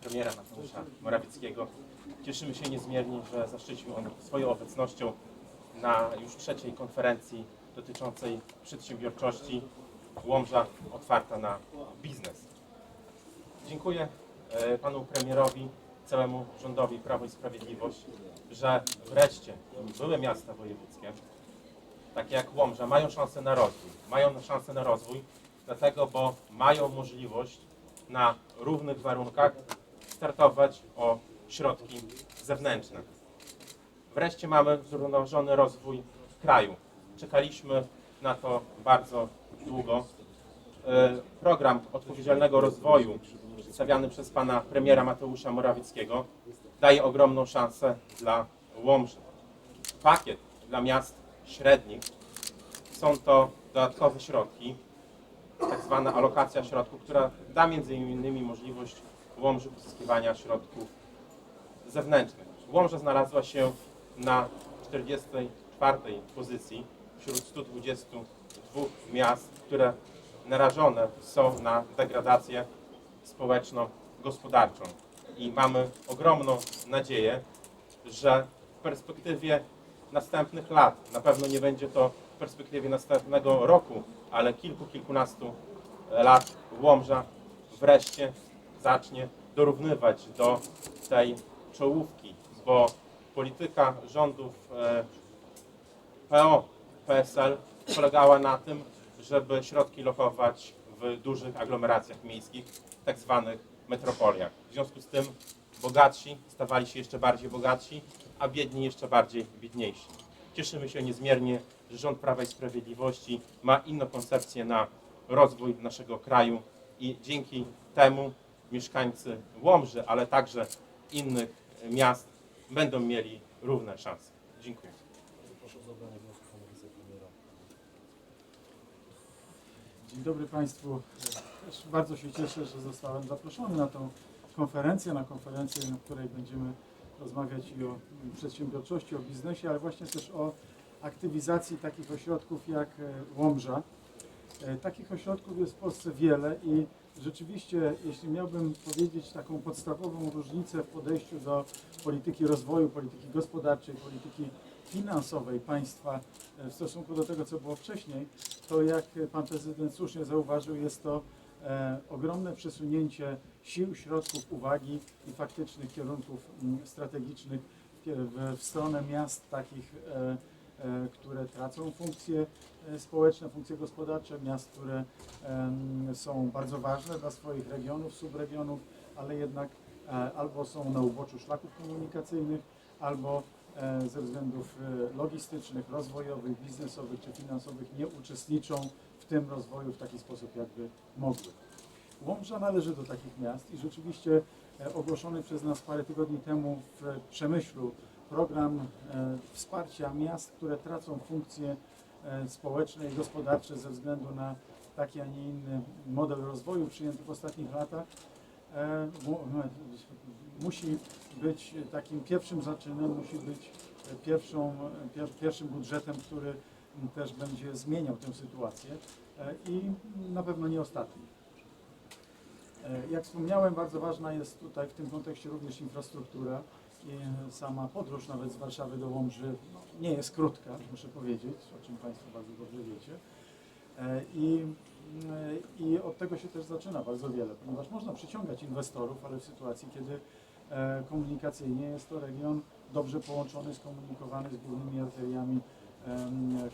premiera Mateusza Morawieckiego. Cieszymy się niezmiernie, że zaszczycił on swoją obecnością na już trzeciej konferencji dotyczącej przedsiębiorczości Łomża otwarta na biznes. Dziękuję e, panu premierowi, całemu rządowi Prawo i Sprawiedliwość, że wreszcie były miasta wojewódzkie, takie jak Łomża, mają szansę na rozwój. Mają szansę na rozwój, dlatego, bo mają możliwość na równych warunkach startować o środki zewnętrzne. Wreszcie mamy zrównoważony rozwój kraju. Czekaliśmy na to bardzo długo. E, Program odpowiedzialnego rozwoju przedstawiany przez pana premiera Mateusza Morawieckiego daje ogromną szansę dla Łomży. Pakiet dla miast średnich są to dodatkowe środki, tak zwana alokacja środków, która da między innymi możliwość Łomży pozyskiwania środków zewnętrznych. Łomża znalazła się na 44 pozycji wśród 122 miast, które narażone są na degradację społeczno-gospodarczą. I mamy ogromną nadzieję, że w perspektywie następnych lat, na pewno nie będzie to w perspektywie następnego roku, ale kilku, kilkunastu lat Łomża wreszcie zacznie dorównywać do tej czołówki, bo polityka rządów e, PO, PSL polegała na tym, żeby środki lokować w dużych aglomeracjach miejskich, tak zwanych metropoliach. W związku z tym bogatsi stawali się jeszcze bardziej bogatsi, a biedni jeszcze bardziej biedniejsi. Cieszymy się niezmiernie, że rząd Prawa i Sprawiedliwości ma inną koncepcję na rozwój naszego kraju i dzięki temu mieszkańcy Łomży, ale także innych miast będą mieli równe szanse. Dziękuję. Proszę o zabranie głosu pana wicepremiera. Dzień dobry Państwu. Też bardzo się cieszę, że zostałem zaproszony na tą konferencję, na konferencję, na której będziemy rozmawiać i o przedsiębiorczości, o biznesie, ale właśnie też o aktywizacji takich ośrodków jak e, Łomża. E, Takich ośrodków jest w Polsce wiele i rzeczywiście, jeśli miałbym powiedzieć taką podstawową różnicę w podejściu do polityki rozwoju, polityki gospodarczej, polityki finansowej państwa e, w stosunku do tego, co było wcześniej, to jak pan prezydent słusznie zauważył, jest to e, ogromne przesunięcie sił, środków, uwagi i faktycznych kierunków mm, strategicznych w, w, stronę miast takich, e, które tracą funkcje e, społeczne, funkcje gospodarcze, miast, które są bardzo ważne dla swoich regionów, subregionów, ale jednak e, albo są na uboczu szlaków komunikacyjnych, albo e, ze względów e, logistycznych, rozwojowych, biznesowych czy finansowych nie uczestniczą w tym rozwoju w taki sposób, jakby mogły. Łomża należy do takich miast i rzeczywiście e, ogłoszony przez nas parę tygodni temu w Przemyślu program e, wsparcia miast, które tracą funkcje e, społeczne i gospodarcze ze względu na taki, a nie inny model rozwoju przyjęty w ostatnich latach, e, mu- musi być takim pierwszym zaczynem, musi być pierwszą, pier, pierwszym budżetem, który też będzie zmieniał tę sytuację. I na pewno nie ostatnim. E, Jak wspomniałem, bardzo ważna jest tutaj w tym kontekście również infrastruktura sama podróż nawet z Warszawy do Łomży nie jest krótka, muszę powiedzieć, o czym Państwo bardzo dobrze wiecie. E, I, e, I od tego się też zaczyna bardzo wiele, ponieważ można przyciągać inwestorów, ale w sytuacji, kiedy e, komunikacyjnie jest to region dobrze połączony, skomunikowany z głównymi arteriami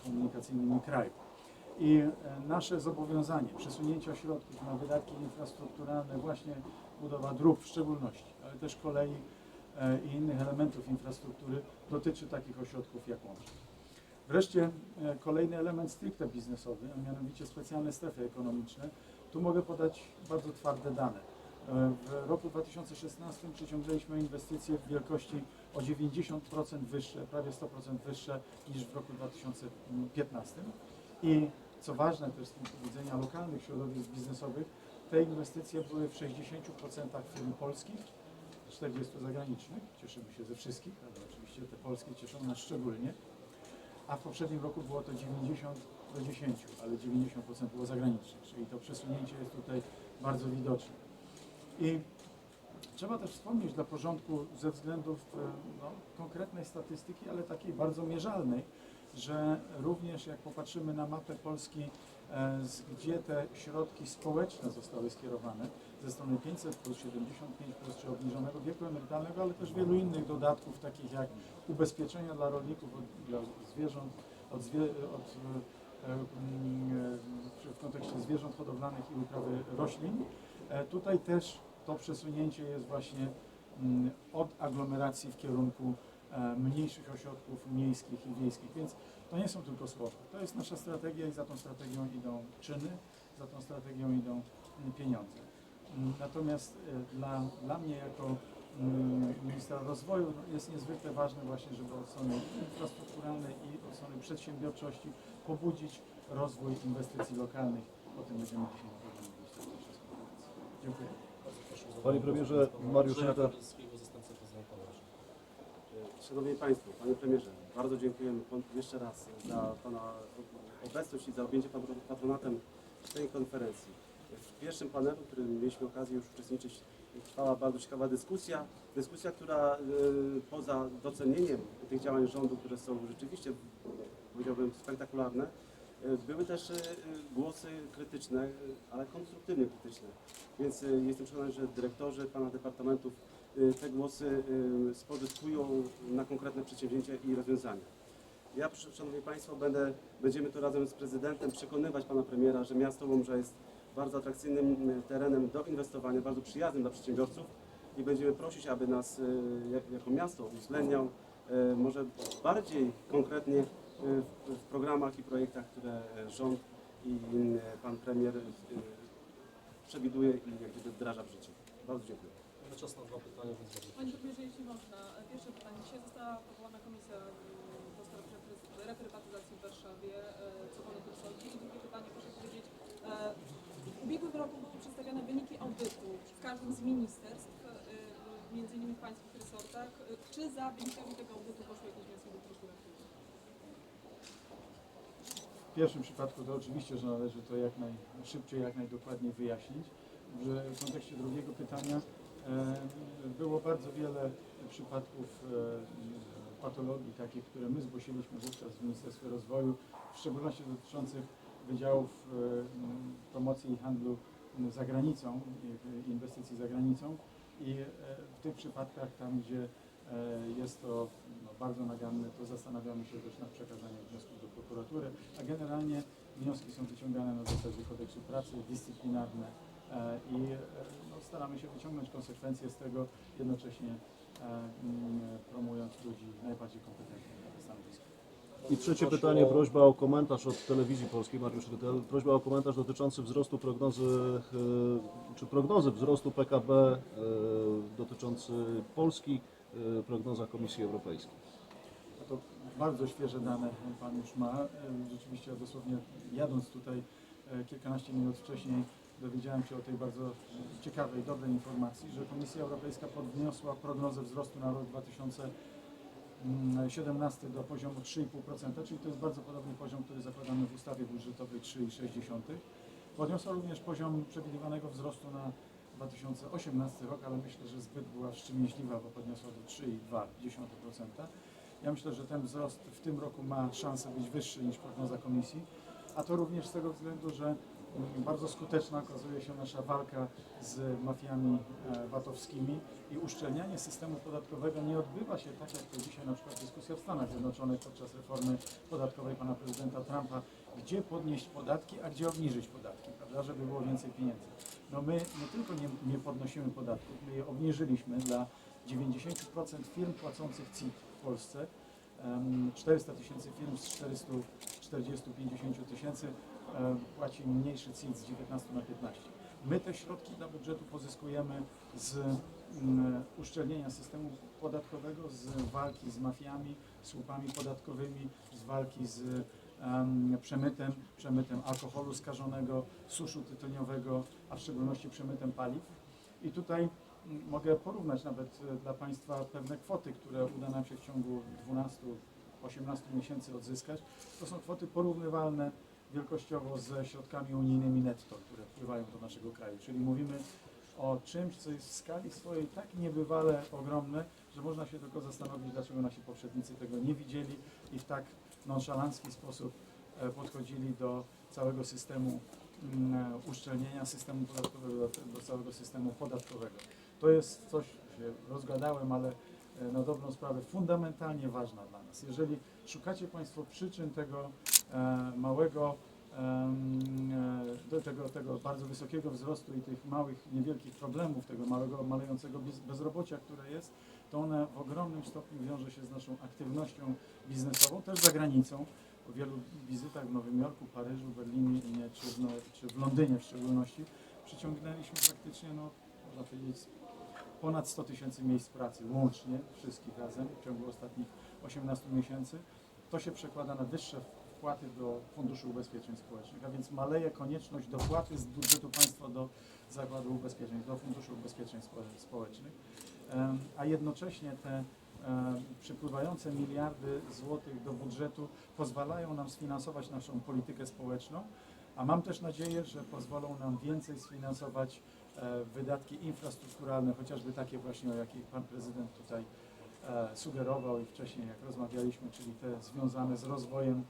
komunikacyjnymi kraju. I nasze zobowiązanie przesunięcia środków na wydatki infrastrukturalne, właśnie budowa dróg w szczególności, ale też kolei i innych elementów infrastruktury dotyczy takich ośrodków jak Łomża. Wreszcie e, kolejny element stricte biznesowy, a mianowicie specjalne strefy ekonomiczne. Tu mogę podać bardzo twarde dane. E, W roku 2016 przyciągnęliśmy inwestycje w wielkości o 90% wyższe, prawie 100% wyższe niż w roku 2015. I co ważne też z punktu widzenia lokalnych środowisk biznesowych, te inwestycje były w 60% firm polskich, 40 zagranicznych. Cieszymy się ze wszystkich, ale oczywiście te polskie cieszą nas szczególnie. A w poprzednim roku było to 90 do 10, ale 90% było zagranicznych, czyli to przesunięcie jest tutaj bardzo widoczne. I Trzeba też wspomnieć dla porządku ze względów e, no, konkretnej statystyki, ale takiej bardzo mierzalnej, że również jak popatrzymy na mapę Polski, e, gdzie te środki społeczne zostały skierowane ze strony 500 plus 75 plus czy obniżonego wieku emerytalnego, ale też wielu innych dodatków, takich jak ubezpieczenia dla rolników, od, dla zwierząt, od, zwie, od e, e, w kontekście zwierząt hodowlanych i uprawy roślin. E, Tutaj też to przesunięcie jest właśnie mm, od aglomeracji w kierunku mniejszych ośrodków miejskich i wiejskich, więc to nie są tylko słowa. To jest nasza strategia i za tą strategią idą czyny, za tą strategią idą mm, pieniądze. Natomiast e, dla, dla mnie jako mm, ministra rozwoju no, jest niezwykle ważne właśnie, żeby od strony infrastrukturalnej i od strony przedsiębiorczości pobudzić rozwój inwestycji lokalnych. O tym będziemy dzisiaj mówić. Dziękuję. Bardzo proszę o zabranie Panie premierze, Mariusz prezydenta Warszawy. Szanowni Państwo, Panie Premierze, bardzo dziękujemy jeszcze raz za Pana obecność i za objęcie patro- patronatem tej konferencji. W pierwszym panelu, w którym mieliśmy okazję już uczestniczyć, trwała bardzo ciekawa dyskusja. Dyskusja, która y, poza docenieniem tych działań rządu, które są rzeczywiście, powiedziałbym, spektakularne, y, były też y, głosy krytyczne, ale konstruktywnie krytyczne. Więc jestem przekonany, że dyrektorzy Pana departamentów te głosy spożytkują na konkretne przedsięwzięcia i rozwiązania. Ja, Szanowni Państwo, będę, będziemy tu razem z prezydentem przekonywać Pana premiera, że miasto Łomża jest bardzo atrakcyjnym y, terenem do inwestowania, bardzo przyjaznym dla przedsiębiorców i będziemy prosić, aby nas jak, jako miasto uwzględniał y, może bardziej konkretnie w, programach i projektach, które rząd i Pan Premier przewiduje i jak gdyby wdraża w życie. Bardzo dziękuję. Mamy czas na dwa pytania, więc Panie premierze, jeśli można, pierwsze pytanie. Dzisiaj została powołana komisja mm, do spraw repry- reprywatyzacji w Warszawie. E, Co Pan o tym sądzi? I drugie pytanie, proszę powiedzieć. W ubiegłym roku były przedstawione wyniki audytu w każdym z ministerstw, e, między innymi w pańskich resortach. Czy za wynikami tego audytu poszły jakieś wnioski do prokuratury? W pierwszym przypadku to oczywiście, że należy to jak najszybciej, jak najdokładniej wyjaśnić. W kontekście drugiego pytania e, było bardzo wiele przypadków e, patologii takich, które my zgłosiliśmy wówczas w Ministerstwie Rozwoju, w szczególności dotyczących wydziałów e, promocji i handlu za granicą, inwestycji za granicą i e, w tych przypadkach tam, gdzie e, jest to no, bardzo naganne, to zastanawiamy się też nad przekazaniem wniosków do prokuratury, a generalnie wnioski są wyciągane na zasadzie kodeksu pracy, dyscyplinarne i no, staramy się wyciągnąć konsekwencje z tego, jednocześnie promując ludzi najbardziej kompetentnych. I trzecie pytanie, prośba o komentarz od telewizji polskiej, Mariusz Rytel. Prośba o komentarz dotyczący wzrostu prognozy, e, czy prognozy wzrostu PKB e, dotyczący Polski, e, prognoza Komisji Europejskiej. No to bardzo świeże dane Pan już ma. Rzeczywiście ja dosłownie jadąc tutaj kilkanaście minut wcześniej dowiedziałem się o tej bardzo ciekawej, dobrej informacji, że Komisja Europejska podniosła prognozę wzrostu na rok 2017 do poziomu 3,5%, czyli to jest bardzo podobny poziom, który zakładamy w ustawie budżetowej 3,6%. Podniosła również poziom przewidywanego wzrostu na 2018 rok, ale myślę, że zbyt była wstrzemięźliwa, bo podniosła do 3,2%. Ja myślę, że ten wzrost w tym roku ma szansę być wyższy niż prognoza komisji, a to również z tego względu, że mm, bardzo skuteczna okazuje się nasza walka z mafiami e, VAT-owskimi i uszczelnianie systemu podatkowego nie odbywa się tak, jak to dzisiaj na przykład dyskusja w Stanach Zjednoczonych podczas reformy podatkowej pana prezydenta Trumpa, gdzie podnieść podatki, a gdzie obniżyć podatki, prawda, żeby było więcej pieniędzy. No my nie tylko nie, nie podnosimy podatków, my je obniżyliśmy dla 90% firm płacących CIT w Polsce. Em, 400 tysięcy firm z 440-50 tysięcy płaci mniejszy CIT z 19 na 15. My te środki dla budżetu pozyskujemy z mm, uszczelnienia systemu podatkowego, z walki z mafiami, słupami podatkowymi, z walki z em, przemytem, przemytem alkoholu skażonego, suszu tytoniowego, a w szczególności przemytem paliw. I tutaj mm, mogę porównać nawet e, dla Państwa pewne kwoty, które uda nam się w ciągu 12-18 miesięcy odzyskać. To są kwoty porównywalne wielkościowo ze środkami unijnymi netto, które wpływają do naszego kraju. Czyli mówimy o czymś, co jest w skali swojej tak niebywale ogromne, że można się tylko zastanowić, dlaczego nasi poprzednicy tego nie widzieli i w tak nonszalancki sposób e, podchodzili do całego systemu mm, uszczelnienia systemu podatkowego, do, całego systemu podatkowego. To jest coś, się rozgadałem, ale e, na dobrą sprawę fundamentalnie ważna dla nas. Jeżeli szukacie Państwo przyczyn tego małego, em, e, tego, tego bardzo wysokiego wzrostu i tych małych, niewielkich problemów, tego małego, malejącego bez- bezrobocia, które jest, to one w ogromnym stopniu wiąże się z naszą aktywnością biznesową, też za granicą. Po wielu wizytach w Nowym Jorku, Paryżu, Berlinie czy w, czy w Londynie w szczególności przyciągnęliśmy praktycznie, no, można powiedzieć, ponad 100 tysięcy miejsc pracy łącznie, wszystkich razem w ciągu ostatnich 18 miesięcy. To się przekłada na wyższe wpłaty do Funduszu Ubezpieczeń Społecznych, a więc maleje konieczność dopłaty z budżetu państwa do Zakładu Ubezpieczeń, do Funduszu Ubezpieczeń Spo- Społecznych, a jednocześnie te przypływające miliardy złotych do budżetu pozwalają nam sfinansować naszą politykę społeczną, a mam też nadzieję, że pozwolą nam więcej sfinansować e, wydatki infrastrukturalne, chociażby takie właśnie, o jakich Pan Prezydent tutaj e, sugerował i wcześniej jak rozmawialiśmy, czyli te związane z rozwojem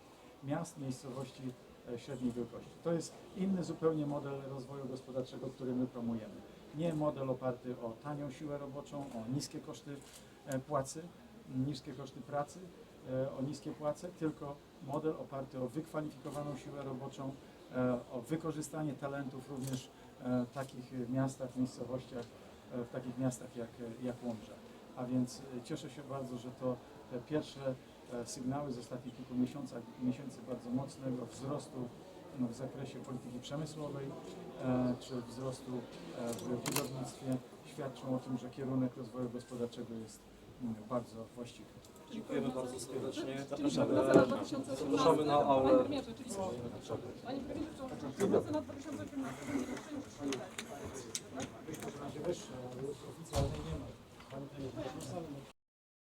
miast, miejscowości e, średniej wielkości. To jest inny zupełnie model rozwoju gospodarczego, który my promujemy. Nie model oparty o tanią siłę roboczą, o niskie koszty e, płacy, niskie koszty pracy, e, o niskie płace, tylko model oparty o wykwalifikowaną siłę roboczą, o wykorzystanie talentów również w takich miastach, miejscowościach, w takich miastach jak, jak Łomża. A więc cieszę się bardzo, że to te pierwsze sygnały z ostatnich kilku miesiącach, miesięcy bardzo mocnego wzrostu no, w zakresie polityki przemysłowej e, czy wzrostu e, w budownictwie świadczą o tym, że kierunek rozwoju gospodarczego jest mm, bardzo właściwy. Dziękujemy bardzo serdecznie. Zapraszamy prognoza na 2018. Zapraszamy na aulę. Panie premierze, czyli Panie premierze, czy prognoza na 2018 będzie wyższa ale oficjalnie nie ma.